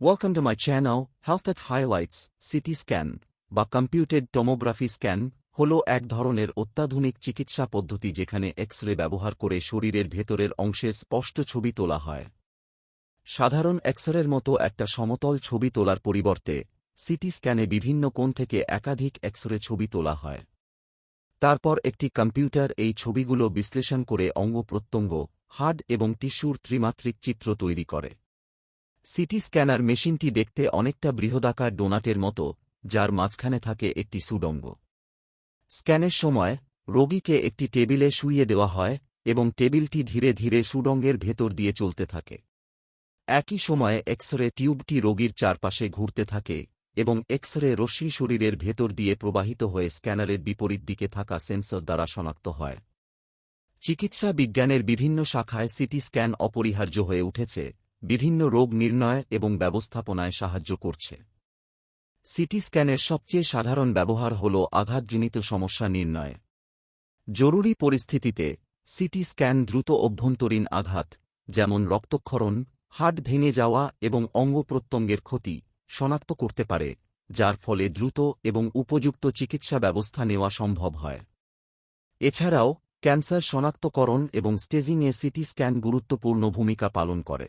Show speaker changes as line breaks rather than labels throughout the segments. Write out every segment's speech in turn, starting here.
Welcome to my channel, Health at Highlights, CT Scan, বা computed tomography scan হল এক ধরনের অত্যাধুনিক চিকিৎসা পদ্ধতি যেখানে এক্স রে ব্যবহার করে শরীরের ভেতরের অংশের স্পষ্ট ছবি তোলা হয়। সাধারণ এক্সরের মতো একটা সমতল ছবি তোলার পরিবর্তে সিটি স্ক্যানে বিভিন্ন কোণ থেকে একাধিক এক্সরে ছবি তোলা হয়। তারপর একটি কম্পিউটার এই ছবিগুলো বিশ্লেষণ করে অঙ্গ প্রত্যঙ্গ হাড এবং টিস্যুর ত্রিমাত্রিক চিত্র তৈরি করে। সিটি স্ক্যানার মেশিনটি দেখতে অনেকটা বৃহদাকার ডোনাটের মতো, যার মাঝখানে থাকে একটি সুডঙ্গ। স্ক্যানের সময়, রোগীকে একটি টেবিলে শুইয়ে দেওয়া হয় এবং টেবিলটি ধীরে ধীরে সুডঙ্গের ভেতর দিয়ে চলতে থাকে। একই সময়ে এক্স রে টিউবটি রোগীর চারপাশে ঘুরতে থাকে এবং এক্স রে রশ্মি শরীরের ভেতর দিয়ে প্রবাহিত হয়ে স্ক্যানারের বিপরীত দিকে থাকা সেন্সর দ্বারা শনাক্ত হয়। চিকিৎসা বিজ্ঞানের বিভিন্ন শাখায় সিটি স্ক্যান অপরিহার্য হয়ে উঠেছে। বিভিন্ন রোগ নির্ণয় এবং ব্যবস্থাপনায় সাহায্য করছে। সিটি স্ক্যানের সবচেয়ে সাধারণ ব্যবহার হল আঘাতজনিত সমস্যা নির্ণয়। জরুরি পরিস্থিতিতে সিটি স্ক্যান দ্রুত অভ্যন্তরীণ আঘাত, যেমন রক্তক্ষরণ হাট ভেঙে যাওয়া এবং অঙ্গ প্রত্যঙ্গের ক্ষতি শনাক্ত করতে পারে, যার ফলে দ্রুত এবং উপযুক্ত চিকিৎসা ব্যবস্থা নেওয়া সম্ভব হয়। এছাড়াও ক্যান্সার শনাক্তকরণ এবং স্টেজিংয়ে সিটি স্ক্যান গুরুত্বপূর্ণ ভূমিকা পালন করে।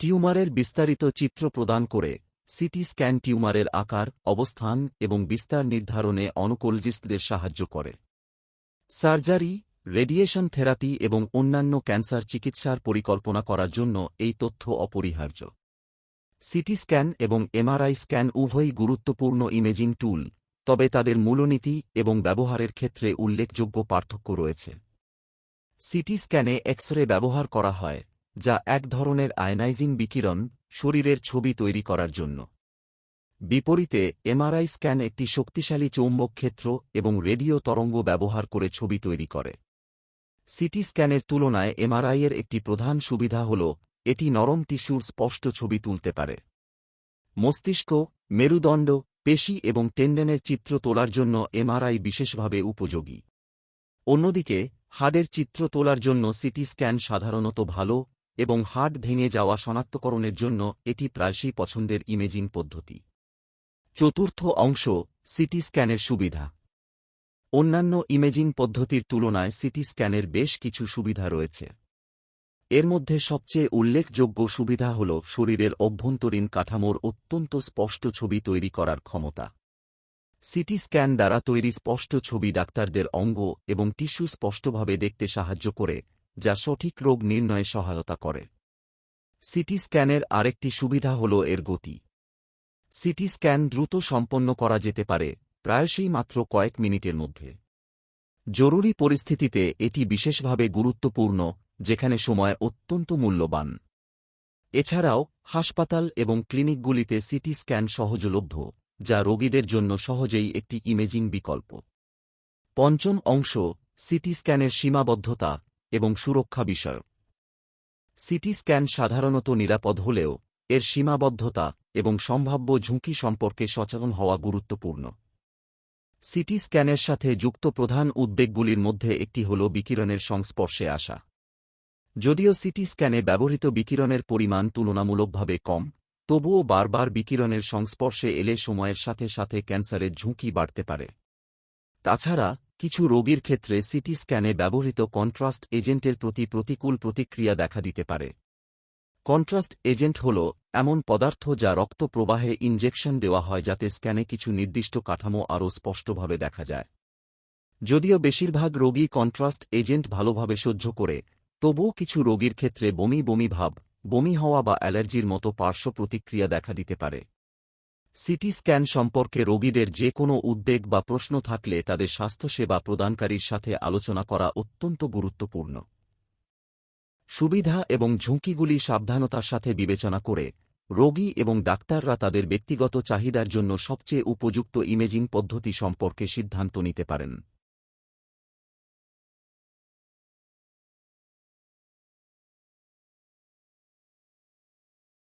টিউমারের বিস্তারিত চিত্র প্রদান করে সিটি স্ক্যান টিউমারের আকার, অবস্থান এবং বিস্তার নির্ধারণে অনকোলজিস্টদের সাহায্য করে। সার্জারি, রেডিয়েশন থেরাপি এবং অন্যান্য ক্যান্সার চিকিৎসার পরিকল্পনা করার জন্য এই তথ্য অপরিহার্য। সিটি স্ক্যান এবং এমআরআই স্ক্যান উভয়ই গুরুত্বপূর্ণ ইমেজিং টুল, তবে তাদের মূলনীতি এবং ব্যবহারের ক্ষেত্রে উল্লেখযোগ্য পার্থক্য রয়েছে। সিটি স্ক্যানে এক্স রে ব্যবহার করা হয় যা এক ধরনের আয়নাইজিং বিকিরণ শরীরের ছবি তৈরি করার জন্য। বিপরীতে, এমআরআই স্ক্যান একটি শক্তিশালী চৌম্বক ক্ষেত্র এবং রেডিও তরঙ্গ ব্যবহার করে ছবি তৈরি করে। সিটি স্ক্যানের তুলনায় এমআরআইয়ের একটি প্রধান সুবিধা হল, এটি নরম টিস্যুর স্পষ্ট ছবি তুলতে পারে। মস্তিষ্ক, মেরুদণ্ড, পেশি এবং টেন্ডেনের চিত্র তোলার জন্য এমআরআই বিশেষভাবে উপযোগী। অন্যদিকে, হাড়ের চিত্র তোলার জন্য সিটি স্ক্যান সাধারণত ভালো এবং হাড় ভেঙে যাওয়া শনাক্তকরণের জন্য এটি প্রায়শই পছন্দের ইমেজিং পদ্ধতি। চতুর্থ অংশ, সিটি স্ক্যানের সুবিধা। অন্যান্য ইমেজিং পদ্ধতির তুলনায় সিটি স্ক্যানের বেশ কিছু সুবিধা রয়েছে। এর মধ্যে সবচেয়ে উল্লেখযোগ্য সুবিধা হল শরীরের অভ্যন্তরীণ কাঠামোর অত্যন্ত স্পষ্ট ছবি তৈরি করার ক্ষমতা। সিটি স্ক্যান দ্বারা তৈরি স্পষ্ট ছবি ডাক্তারদের অঙ্গ এবং টিস্যু স্পষ্টভাবে দেখতে সাহায্য করে যা সঠিক রোগ নির্ণয়ে সহায়তা করে। সিটি স্ক্যানের আরেকটি সুবিধা হল এর গতি। সিটি স্ক্যান দ্রুত সম্পন্ন করা যেতে পারে প্রায়শই মাত্র কয়েক মিনিটের মধ্যে। জরুরি পরিস্থিতিতে এটি বিশেষভাবে গুরুত্বপূর্ণ, যেখানে সময় অত্যন্ত মূল্যবান। এছাড়াও, হাসপাতাল এবং ক্লিনিকগুলিতে সিটি স্ক্যান সহজলভ্য, যা রোগীদের জন্য সহজেই একটি ইমেজিং বিকল্প। পঞ্চম অংশ, সিটি স্ক্যানের সীমাবদ্ধতা এবং সুরক্ষা বিষয়ক। সিটি স্ক্যান সাধারণত নিরাপদ হলেও, এর সীমাবদ্ধতা এবং সম্ভাব্য ঝুঁকি সম্পর্কে সচেতন হওয়া গুরুত্বপূর্ণ। সিটি স্ক্যানের সাথে যুক্ত প্রধান উদ্বেগগুলির মধ্যে একটি হল বিকিরণের সংস্পর্শে আসা। যদিও সিটি স্ক্যানে ব্যবহৃত বিকিরণের পরিমাণ তুলনামূলকভাবে কম, তবুও বারবার বিকিরণের সংস্পর্শে এলে সময়ের সাথে সাথে ক্যান্সারের ঝুঁকি বাড়তে পারে। তাছাড়া কিছু রোগীর ক্ষেত্রে সিটি স্ক্যানে ব্যবহৃত কন্ট্রাস্ট এজেন্টের প্রতি প্রতিকূল প্রতিক্রিয়া দেখা দিতে পারে। কন্ট্রাস্ট এজেন্ট হল এমন পদার্থ যা রক্ত প্রবাহে ইনজেকশন দেওয়া হয় যাতে স্ক্যানে কিছু নির্দিষ্ট কাঠামো আরও স্পষ্টভাবে দেখা যায়। যদিও বেশিরভাগ রোগী কন্ট্রাস্ট এজেন্ট ভালোভাবে সহ্য করে, তবুও কিছু রোগীর ক্ষেত্রে বমি বমি ভাব, বমি হওয়া বা অ্যালার্জির মতো পার্শ্ব প্রতিক্রিয়া দেখা দিতে পারে। সিটি স্ক্যান সম্পর্কে রোগীদের যে কোনো উদ্বেগ বা প্রশ্ন থাকলে তাদের স্বাস্থ্যসেবা প্রদানকারীর সাথে আলোচনা করা অত্যন্ত গুরুত্বপূর্ণ। সুবিধা এবং ঝুঁকিগুলি সাবধানতার সাথে বিবেচনা করে রোগী এবং ডাক্তাররা তাদের ব্যক্তিগত চাহিদার জন্য সবচেয়ে উপযুক্ত ইমেজিং পদ্ধতি সম্পর্কে সিদ্ধান্ত নিতে পারেন।